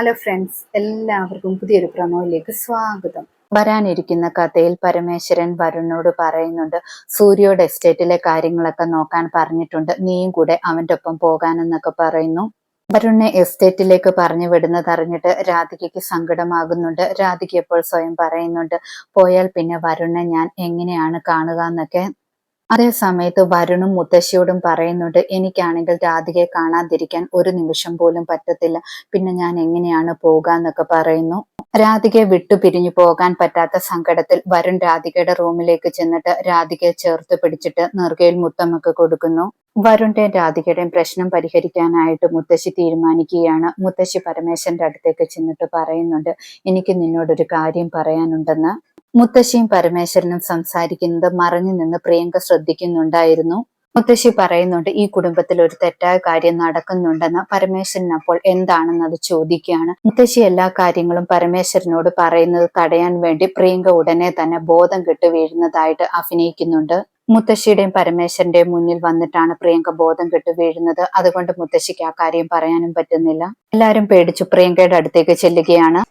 Hello friends എല്ലാവർക്കും പുതിയൊരു പ്രമോയിലേക്ക് സ്വാഗതം. വരാനിരിക്കുന്ന കഥയിൽ പരമേശ്വരൻ വരുണിനോട് പറയുന്നുണ്ട് സൂര്യോട് എസ്റ്റേറ്റിലെ കാര്യങ്ങളൊക്കെ നോക്കാൻ പറഞ്ഞിട്ടുണ്ട്. നീയും കൂടെ അവന്റെ ഒപ്പം പോകാനെന്നൊക്കെ പറയുന്നു. വരുണിനെ എസ്റ്റേറ്റിലേക്ക് പറഞ്ഞു വിടുന്നത് അറിഞ്ഞിട്ട് രാധികയ്ക്ക് സങ്കടമാകുന്നുണ്ട്. രാധിക ഇപ്പോൾ സ്വയം പറയുന്നുണ്ട് പോയാൽ പിന്നെ വരുണെ ഞാൻ എങ്ങനെയാണ് കാണുക എന്നൊക്കെ അതേ സമയത്ത് വരുണും മുത്തശ്ശിയോടും പറയുന്നുണ്ട് എനിക്കാണെങ്കിൽ രാധികയെ കാണാതിരിക്കാൻ ഒരു നിമിഷം പോലും പറ്റത്തില്ല. പിന്നെ ഞാൻ എങ്ങനെയാണ് പോകാന്നൊക്കെ പറയുന്നു. രാധികയെ വിട്ടു പിരിഞ്ഞു പോകാൻ പറ്റാത്ത സങ്കടത്തിൽ വരുൺ രാധികയുടെ റൂമിലേക്ക് ചെന്നിട്ട് രാധികയെ ചേർത്ത് പിടിച്ചിട്ട് നെറുകയിൽ മുത്തമൊക്കെ കൊടുക്കുന്നു. വരുണിന്റെയും രാധികയുടെയും പ്രശ്നം പരിഹരിക്കാനായിട്ട് മുത്തശ്ശി തീരുമാനിക്കുകയാണ്. മുത്തശ്ശി പരമേശ്വരന്റെ അടുത്തേക്ക് ചെന്നിട്ട് പറയുന്നുണ്ട് എനിക്ക് നിന്നോടൊരു കാര്യം പറയാനുണ്ടെന്ന്. മുത്തശ്ശിയും പരമേശ്വരനും സംസാരിക്കുന്നത് മറഞ്ഞു നിന്ന് പ്രിയങ്ക ശ്രദ്ധിക്കുന്നുണ്ടായിരുന്നു. മുത്തശ്ശി പറയുന്നുണ്ട് ഈ കുടുംബത്തിൽ ഒരു തെറ്റായ കാര്യം നടക്കുന്നുണ്ടെന്ന് പരമേശ്വരൻ അപ്പോൾ എന്താണെന്ന് അത് ചോദിക്കുകയാണ്. മുത്തശ്ശി എല്ലാ കാര്യങ്ങളും പരമേശ്വരനോട് പറയുന്നത് തടയാൻ വേണ്ടി പ്രിയങ്ക ഉടനെ തന്നെ ബോധം കെട്ട് വീഴുന്നതായിട്ട് അഭിനയിക്കുന്നുണ്ട്. മുത്തശ്ശിയുടെയും പരമേശ്വരന്റെയും മുന്നിൽ വന്നിട്ടാണ് പ്രിയങ്ക ബോധം കെട്ട് വീഴുന്നത്. അതുകൊണ്ട് മുത്തശ്ശിക്ക് ആ കാര്യം പറയാനും പറ്റുന്നില്ല. എല്ലാവരും പേടിച്ചു പ്രിയങ്കയുടെ അടുത്തേക്ക് ചെല്ലുകയാണ്.